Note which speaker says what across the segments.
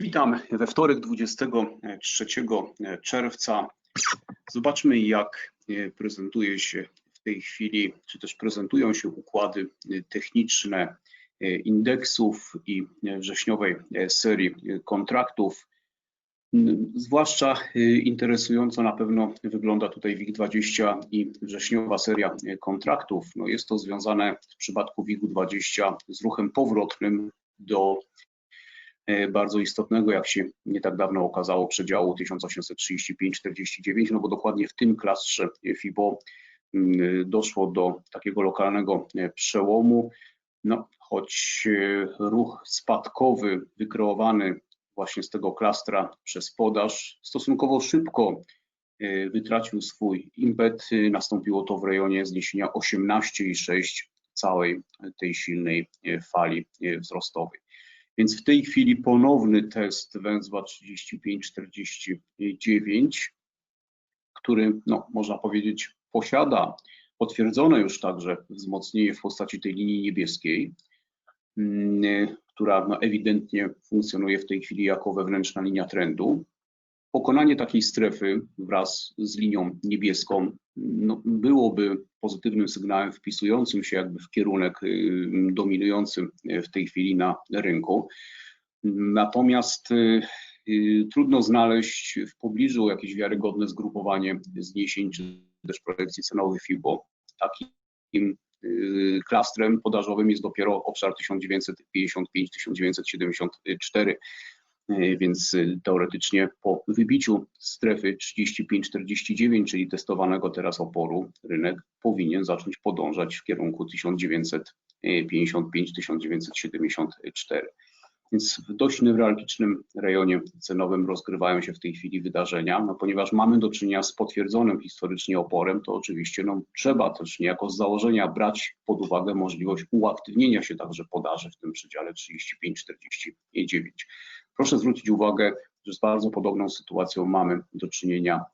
Speaker 1: Witam we wtorek 23 czerwca. Zobaczmy, jak prezentuje się w tej chwili, czy też prezentują się układy techniczne indeksów i wrześniowej serii kontraktów. Zwłaszcza interesująco na pewno wygląda tutaj WIG20 i wrześniowa seria kontraktów. No jest to związane w przypadku WIG-20 z ruchem powrotnym do E, bardzo istotnego, jak się nie tak dawno okazało, przedziału 1835-49, no bo dokładnie w tym klastrze FIBO mm, doszło do takiego lokalnego e, przełomu, no, choć e, ruch spadkowy wykreowany właśnie z tego klastra przez podaż stosunkowo szybko wytracił swój impet. Nastąpiło to w rejonie zniesienia 18,6 całej tej silnej fali wzrostowej. Więc w tej chwili ponowny test węzła 3549, który no, można powiedzieć posiada potwierdzone już także wzmocnienie w postaci tej linii niebieskiej, mm, która no, ewidentnie funkcjonuje w tej chwili jako wewnętrzna linia trendu. Pokonanie takiej strefy wraz z linią niebieską no, byłoby pozytywnym sygnałem wpisującym się jakby w kierunek y, dominujący w tej chwili na rynku. Natomiast y, y, trudno znaleźć w pobliżu jakieś wiarygodne zgrupowanie zniesień czy też projekcji cenowych FIBO. Takim klastrem podażowym jest dopiero obszar 1955-1974 E, więc y, teoretycznie po wybiciu strefy 35-49, czyli testowanego teraz oporu, rynek powinien zacząć podążać w kierunku 1955-1974. Więc w dość newralgicznym rejonie cenowym rozgrywają się w tej chwili wydarzenia, no ponieważ mamy do czynienia z potwierdzonym historycznie oporem, to oczywiście no, trzeba też niejako z założenia brać pod uwagę możliwość uaktywnienia się także podaży w tym przedziale 35-49. Proszę zwrócić uwagę, że z bardzo podobną sytuacją mamy do czynienia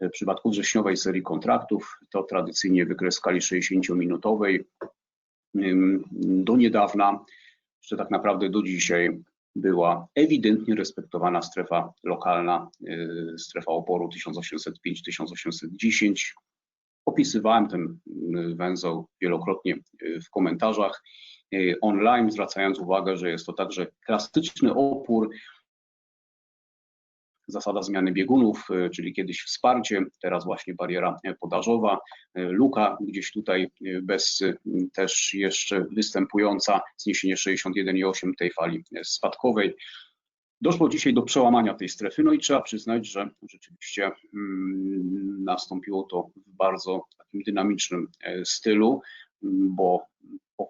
Speaker 1: w przypadku wrześniowej serii kontraktów. To tradycyjnie wykres skali 60-minutowej. Do niedawna, jeszcze tak naprawdę do dzisiaj, była ewidentnie respektowana strefa lokalna, y, strefa oporu 1805-1810. Opisywałem ten y, węzeł wielokrotnie w komentarzach online, zwracając uwagę, że jest to także klasyczny opór, zasada zmiany biegunów, e, czyli kiedyś wsparcie, teraz właśnie bariera podażowa, e, luka gdzieś tutaj e, bez też jeszcze występująca, zniesienie 61,8 tej fali spadkowej. Doszło dzisiaj do przełamania tej strefy, no i trzeba przyznać, że rzeczywiście mm, nastąpiło to w bardzo takim dynamicznym stylu, bo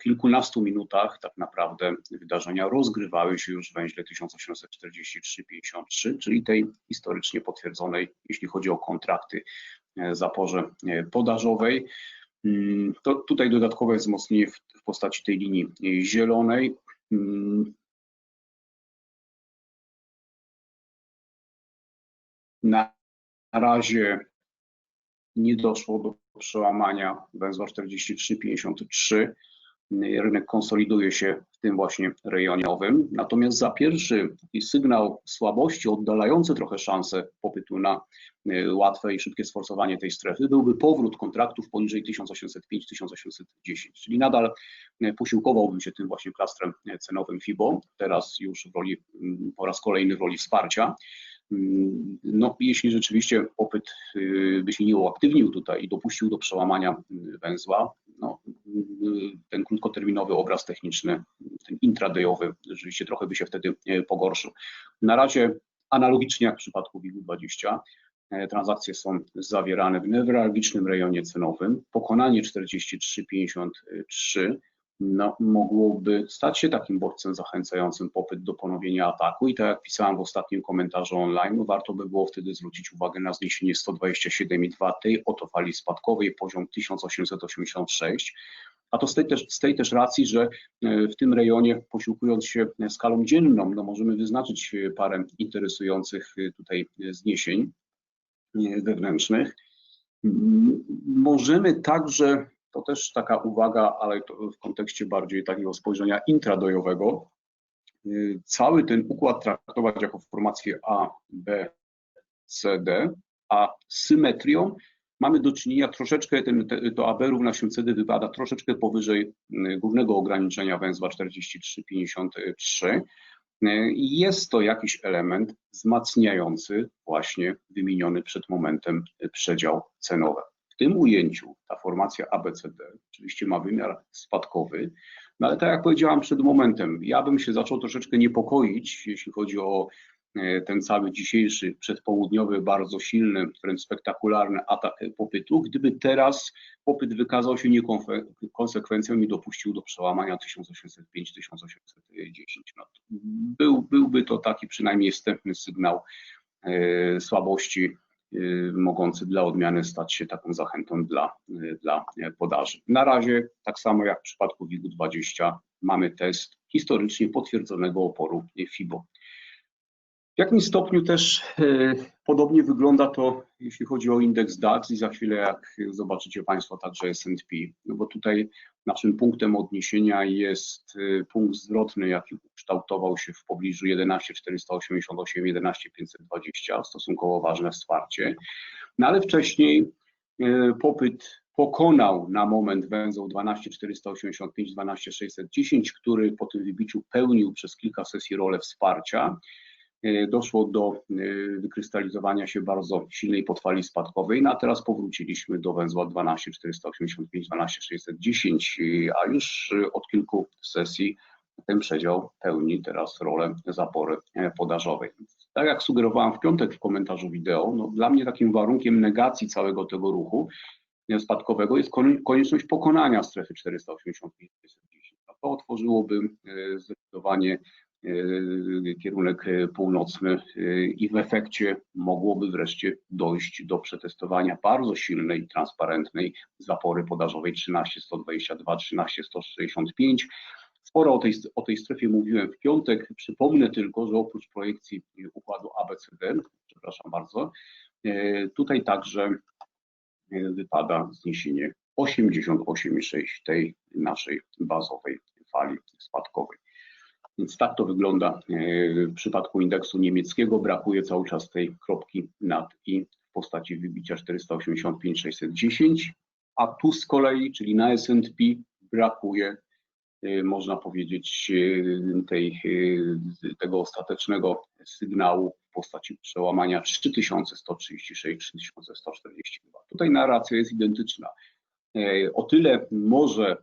Speaker 1: kilkunastu minutach tak naprawdę wydarzenia rozgrywały się już w węźle 1843-53, czyli tej historycznie potwierdzonej, jeśli chodzi o kontrakty e, zaporze e, podażowej. Mm, to tutaj dodatkowe wzmocnienie w, postaci tej linii zielonej. Mm, na razie nie doszło do przełamania węzła 43-53 rynek konsoliduje się w tym właśnie rejonowym. Natomiast za pierwszy sygnał słabości, oddalający trochę szansę popytu na e, łatwe i szybkie sforsowanie tej strefy, byłby powrót kontraktów poniżej 1805-1810, czyli nadal e, posiłkowałbym się tym właśnie klastrem e, cenowym FIBO, teraz już w roli, po raz kolejny w roli wsparcia. No, jeśli rzeczywiście popyt y, by się nie uaktywnił tutaj i dopuścił do przełamania y, węzła, no, y, ten krótkoterminowy obraz techniczny, ten intradayowy, rzeczywiście trochę by się wtedy pogorszył. Na razie analogicznie jak w przypadku WIG-20, transakcje są zawierane w newralgicznym rejonie cenowym. Pokonanie 43,53 no, mogłoby stać się takim bodźcem zachęcającym popyt do ponowienia ataku i tak jak pisałem w ostatnim komentarzu online, no, warto by było wtedy zwrócić uwagę na zniesienie 127,2 tej oto fali spadkowej, poziom 1886, a to z tej, też, z tej też racji, że e, w tym rejonie posiłkując się skalą dzienną, no możemy wyznaczyć e, parę interesujących e, tutaj zniesień wewnętrznych. Możemy także to też taka uwaga, ale w kontekście bardziej takiego spojrzenia intradojowego, cały ten układ traktować jako formację A, B, C, D, a symetrią mamy do czynienia troszeczkę, ten, to AB równa się CD wypada troszeczkę powyżej głównego ograniczenia węzła 43,53. Jest to jakiś element wzmacniający właśnie wymieniony przed momentem przedział cenowy. W tym ujęciu ta formacja ABCD oczywiście ma wymiar spadkowy, no ale tak jak powiedziałam przed momentem, ja bym się zaczął troszeczkę niepokoić, jeśli chodzi o e, ten cały dzisiejszy przedpołudniowy, bardzo silny, wręcz spektakularny atak popytu, gdyby teraz popyt wykazał się niekonsekwencją i dopuścił do przełamania 1805-1810. No, był, byłby to taki przynajmniej wstępny sygnał e, słabości mogący dla odmiany stać się taką zachętą dla, y, dla podaży. Na razie, tak samo jak w przypadku WIG-20, mamy test historycznie potwierdzonego oporu FIBO. W jakim stopniu też e, podobnie wygląda to, jeśli chodzi o indeks DAX i za chwilę, jak zobaczycie Państwo, także S&P, no bo tutaj naszym punktem odniesienia jest e, punkt zwrotny, jaki kształtował się w pobliżu 11,488, 11,520, stosunkowo ważne wsparcie, no ale wcześniej e, popyt pokonał na moment węzeł 12,485, 12,610, który po tym wybiciu pełnił przez kilka sesji rolę wsparcia. E, doszło do e, wykrystalizowania się bardzo silnej podfali spadkowej, no a teraz powróciliśmy do węzła 12485, 12610, e, a już od kilku sesji ten przedział pełni teraz rolę zapory podażowej. Tak jak sugerowałem w piątek w komentarzu wideo, no dla mnie takim warunkiem negacji całego tego ruchu spadkowego jest konieczność pokonania strefy 485 no to otworzyłoby zdecydowanie kierunek północny e, i w efekcie mogłoby wreszcie dojść do przetestowania bardzo silnej, transparentnej zapory podażowej 13122, 13165. Sporo o tej, o tej strefie mówiłem w piątek. Przypomnę tylko, że oprócz projekcji układu ABCD, przepraszam bardzo, e, tutaj także wypada zniesienie 88,6 tej naszej bazowej fali spadkowej. Więc tak to wygląda e, w przypadku indeksu niemieckiego. Brakuje cały czas tej kropki nad i w postaci wybicia 485-610, a tu z kolei, czyli na S&P brakuje, e, można powiedzieć, e, tej, tego ostatecznego sygnału w postaci przełamania 3136-3142. Tutaj narracja jest identyczna. E, o tyle może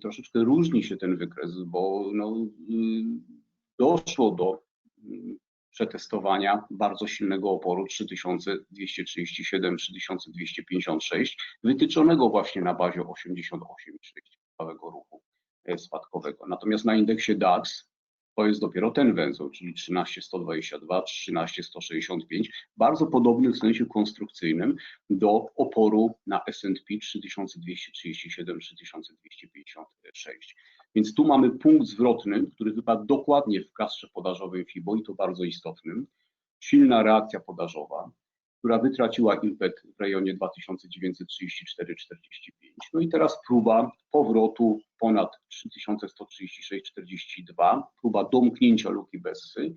Speaker 1: troszeczkę różni się ten wykres, bo no, y, doszło do mm, przetestowania bardzo silnego oporu 3237-3256, wytyczonego właśnie na bazie 88,6 całego ruchu e, spadkowego. Natomiast na indeksie DAX to jest dopiero ten węzeł, czyli 13122, 13165, bardzo podobny w sensie konstrukcyjnym do oporu na S&P 3237, 3256. Więc tu mamy punkt zwrotny, który wypadł dokładnie w kastrze podażowej FIBO i to bardzo istotnym. Silna reakcja podażowa, która wytraciła impet w rejonie 2934,45. No i teraz próba powrotu ponad 3136,42, próba domknięcia luki Bessy.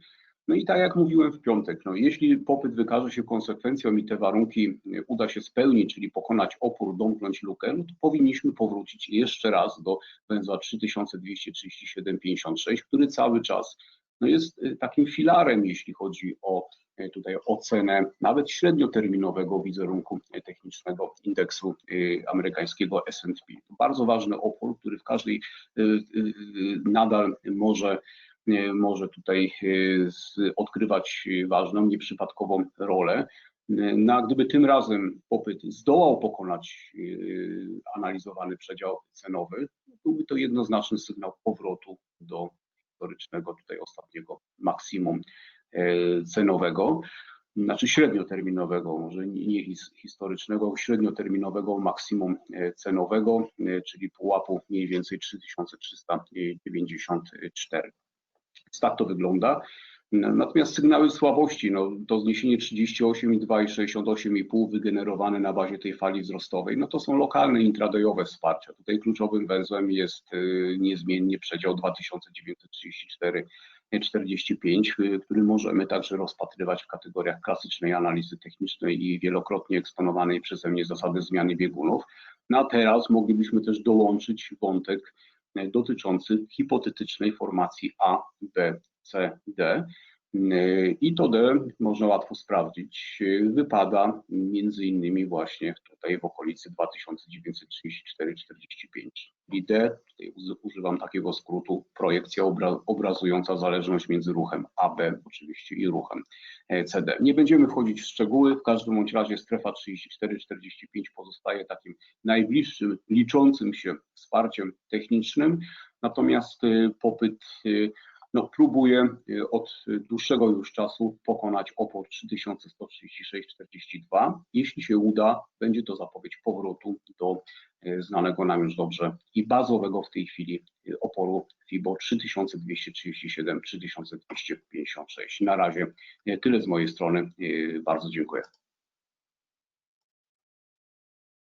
Speaker 1: No i tak jak mówiłem w piątek, no jeśli popyt wykaże się konsekwencją i te warunki uda się spełnić, czyli pokonać opór, domknąć lukę, no to powinniśmy powrócić jeszcze raz do węzła 3237,56, który cały czas no jest takim filarem, jeśli chodzi o tutaj ocenę nawet średnioterminowego wizerunku technicznego indeksu e, amerykańskiego S&P. Bardzo ważny opór, który w każdej e, nadal może może tutaj odgrywać ważną, nieprzypadkową rolę. No, gdyby tym razem popyt zdołał pokonać analizowany przedział cenowy, byłby to jednoznaczny sygnał powrotu do historycznego tutaj ostatniego maksimum E, cenowego, znaczy średnioterminowego, może nie historycznego, średnioterminowego maksimum e, cenowego, e, czyli pułapu mniej więcej 3394. Tak to wygląda. Natomiast sygnały słabości, no, to zniesienie 38,2 i 68,5 wygenerowane na bazie tej fali wzrostowej, no to są lokalne intradayowe wsparcia. Tutaj kluczowym węzłem jest niezmiennie przedział 2934 45, który możemy także rozpatrywać w kategoriach klasycznej analizy technicznej i wielokrotnie eksponowanej przeze mnie zasady zmiany biegunów. No a teraz moglibyśmy też dołączyć wątek dotyczący hipotetycznej formacji A, B, C, D. I to D można łatwo sprawdzić. Wypada między innymi właśnie tutaj w okolicy 2934-45. I D, tutaj używam takiego skrótu, projekcja obra obrazująca zależność między ruchem AB oczywiście i ruchem CD. Nie będziemy wchodzić w szczegóły, w każdym bądź razie strefa 34-45 pozostaje takim najbliższym, liczącym się wsparciem technicznym, natomiast popyt no, próbuje y, od dłuższego już czasu pokonać opór 3136,42. Jeśli się uda, będzie to zapowiedź powrotu do y, znanego nam już dobrze i bazowego w tej chwili y, oporu FIBO 3237-3256. Na razie tyle z mojej strony. Bardzo dziękuję.